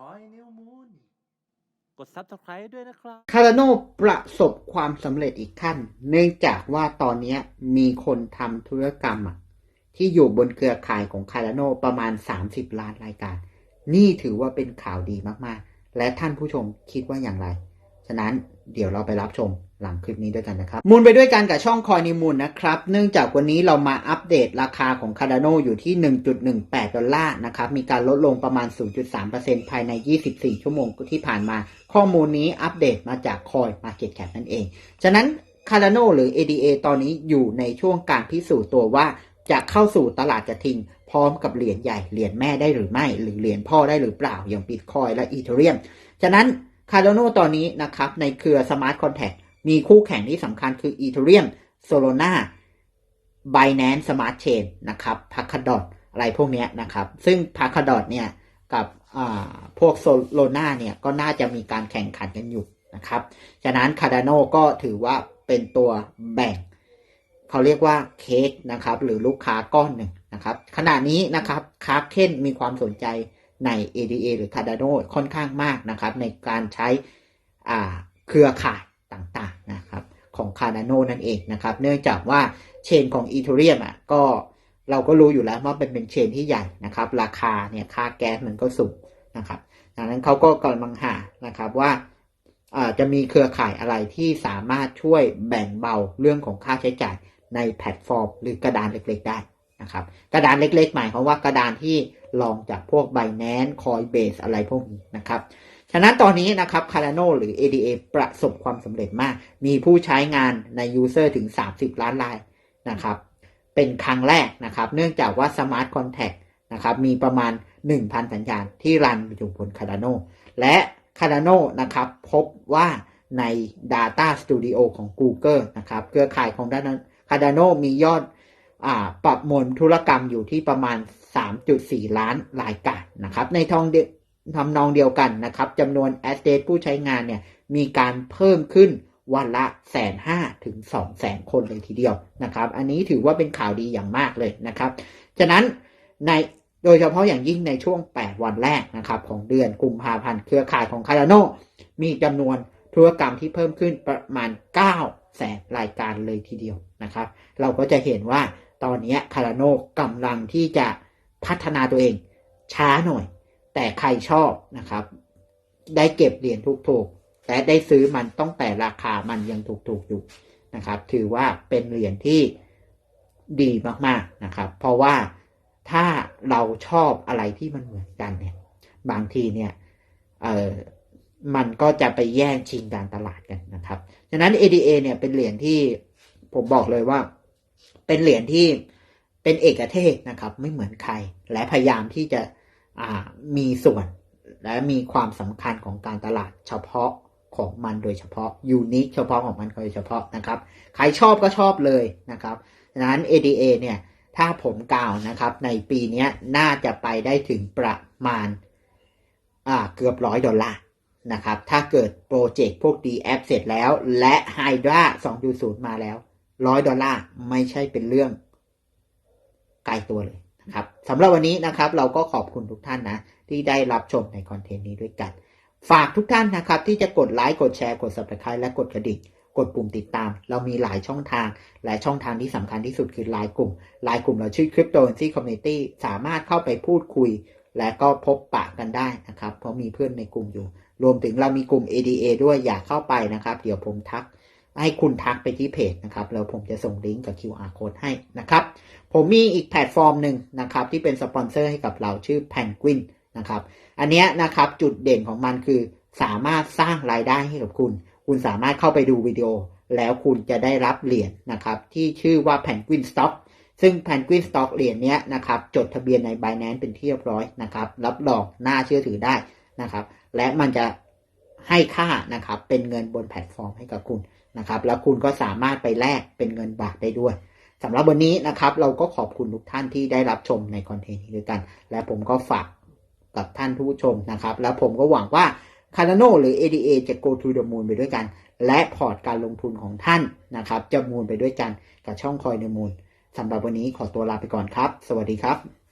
คอยนิวมูนกด Subscribe ด้วยนะครับ คาราโนประสบความสำเร็จอีกขั้น เนื่องจากว่าตอนนี้มีคนทำธุรกรรมที่อยู่บนเครือข่ายของคาราโนประมาณ 30 ล้านรายการ นี่ถือว่าเป็นข่าวดีมากๆ และท่านผู้ชมคิดว่าอย่างไร ฉะนั้นเดี๋ยวเราไปรับชม หลังคลิปนี้ด้วยกันนะครับ มูลไปด้วยกันกับช่องคอยนิมูลนะครับ เนื่องจากวันนี้เรามาอัปเดตราคาของคาร์ดโนอยู่ที่ 1.18 ดอลลาร์นะครับ มีการลดลงประมาณ 0.3%ภายใน 24 ชั่วโมงที่ผ่านมา ข้อมูลนี้อัปเดตมาจากคอย Market Cap นั่นเอง ฉะนั้นคาร์ดโนหรือ ADA ตอนนี้อยู่ในช่วงการพิสูจน์ตัวว่าจะเข้าสู่ตลาดจะทิ้งพร้อมกับเหรียญใหญ่เหรียญแม่ได้หรือไม่ หรือเหรียญพ่อได้หรือเปล่าอย่างบิตคอยและอีเทเรียม ฉะนั้น Cardano ตอนนี้นะครับในเครือ Smart Contract มีคู่แข่งที่สำคัญคือ Ethereum Solana Binance Smart Chain นะครับ Polkadot อะไรพวกนี้นะครับ ซึ่ง Polkadot เนี่ยกับพวก Solana เนี่ยก็น่าจะมีการแข่งขันกันอยู่นะครับ ฉะนั้น Cardano ก็ถือว่าเป็นตัวแบ่ง เขาเรียกว่าเค้กนะครับ หรือลูกค้าก้อนหนึ่งนะครับ ขณะนี้นะครับคาร์เคนมีความสนใจใน ADA หรือ Cardano ค่อนข้างมากนะครับ ในการใช้เครือข่ายต่างๆ นะครับของ Cardano นั่นเองนะครับ เนื่องจากว่าเชนของ Ethereum อะก็เราก็รู้อยู่แล้วว่าเป็นเป็นเชนที่ใหญ่นะครับ ราคาเนี่ยค่าแก๊สมันก็สูงนะครับดังนั้นเขาก็กำลังหานะครับว่าจะมีเครือข่ายอะไรที่สามารถช่วยแบ่งเบาเรื่องของค่าใช้จ่ายในแพลตฟอร์ม หรือกระดานเล็กๆได้นะครับ กระดานเล็กๆหมายความว่ากระดานที่ลองจากพวก Binance Coinbase อะไรพวกนี้นะครับ ฉะนั้นตอนนี้นะครับ Cardano หรือ ADA ประสบความสำเร็จมาก มีผู้ใช้งานใน User ถึง 30 ล้านรายนะครับ เป็นครั้งแรกนะครับ เนื่องจากว่า Smart Contact นะครับ มีประมาณ 1,000 สัญญาณที่รันอยู่บน Cardano และ Cardano นะครับ พบว่าใน Data Studio ของ Google นะครับ เครือข่ายของ Cardano มียอดอปรับมวลธุรกรรมอยู่ที่ประมาณ 3.4 ล้านรายการนะครับ ในทองเด ทำนองเดียวกันนะครับจำนวนแอสเตทผู้ใช้งานเนี่ยมีการเพิ่มขึ้นวันละแสนห้าถึงสองแสนคนเลยทีเดียวนะครับ อันนี้ถือว่าเป็นข่าวดีอย่างมากเลยนะครับ ฉะนั้นในโดยเฉพาะอย่างยิ่งในช่วง 8 วันแรกนะครับของเดือนกุมภาพันธ์เครือข่ายของคาร์โนมีจำนวนธุรกรรมที่เพิ่มขึ้นประมาณ 9 แสนรายการเลยทีเดียวนะครับ เราก็จะเห็นว่าตอนนี้คาร์โนกำลังที่จะพัฒนาตัวเองช้าหน่อย แต่ใครชอบนะครับ ได้เก็บเหรียญถูกๆและได้ซื้อมันต้องแต่ราคามันยังถูกๆอยู่นะครับ ถือว่าเป็นเหรียญที่ดีมากๆนะครับ เพราะว่าถ้าเราชอบอะไรที่มันเหมือนกันเนี่ยบางทีเนี่ยเออมันก็จะไปแย่งชิงการตลาดกันนะครับฉะนั้น ADA เนี่ยเป็นเหรียญที่ผมบอกเลยว่า เป็นเหรียญที่เป็นเอกเทศนะครับ ไม่เหมือนใคร และพยายามที่จะ มีส่วนและมีความสำคัญของการตลาดเฉพาะของมันโดยเฉพาะยูนิคเฉพาะของมันโดยเฉพาะนะครับ ใครชอบก็ชอบเลยนะครับดังนั้น ADA เนี่ยถ้าผมกล่าวนะครับในปีนี้น่าจะไปได้ถึงประมาณเกือบร้อยดอลลาร์นะครับ ถ้าเกิดโปรเจกต์พวก d a p เสร็จแล้ว และ Hydra 2.0 มาแล้วร้อยดอลลาร์ไม่ใช่เป็นเรื่องไกลตัวเลย ครับสำหรับวันนี้นะครับเราก็ขอบคุณทุกท่านนะ ที่ได้รับชมในคอนเทนต์นี้ด้วยกัน ฝากทุกท่านนะครับ ที่จะกดไลค์กดแชร์กด subscribe และกดกระดิ่งกดปุ่มติดตาม เรามีหลายช่องทางและช่องทางที่สำคัญที่สุดคือไลน์กลุ่มไลน์กลุ่มเราชื่อ Cryptocurrency Community สามารถเข้าไปพูดคุย และก็พบปะกันได้นะครับ เพราะมีเพื่อนในกลุ่มอยู่ รวมถึงเรามีกลุ่ม ADA ด้วยอยากเข้าไปนะครับ เดี๋ยวผมทัก ให้คุณทักไปที่เพจนะครับแล้วผมจะส่งลิงก์กับ QR code ให้นะครับ ผมมีอีกแพลตฟอร์มหนึ่งนะครับที่เป็นสปอนเซอร์ให้กับเราชื่อ Penguin นะครับ อันนี้นะครับจุดเด่นของมันคือสามารถสร้างรายได้ให้กับคุณ คุณสามารถเข้าไปดูวิดีโอ แล้วคุณจะได้รับเหรียญนะครับ ที่ชื่อว่า Penguin Stock ซึ่ง Penguin Stock เหรียญนี้นะครับจดทะเบียนใน Binance เป็นที่เรียบร้อยนะครับ รับรองน่าเชื่อถือได้นะครับ และมันจะให้ค่านะครับเป็นเงินบนแพลตฟอร์มให้กับคุณ นะครับ แล้วคุณก็สามารถไปแลกเป็นเงินบาทได้ด้วยสำหรับวันนี้นะครับ เราก็ขอบคุณทุกท่านที่ได้รับชมในคอนเทนต์นี้ด้วยกัน และผมก็ฝากกับท่านผู้ชมนะครับ แล้วผมก็หวังว่า Cardano หรือ ADA จะ go to the moon ไปด้วยกัน และพอร์ตการลงทุนของท่านนะครับ จะมูลไปด้วยกันกับช่องคอยในมูลสำหรับวันนี้ขอตัวลาไปก่อนครับ สวัสดีครับ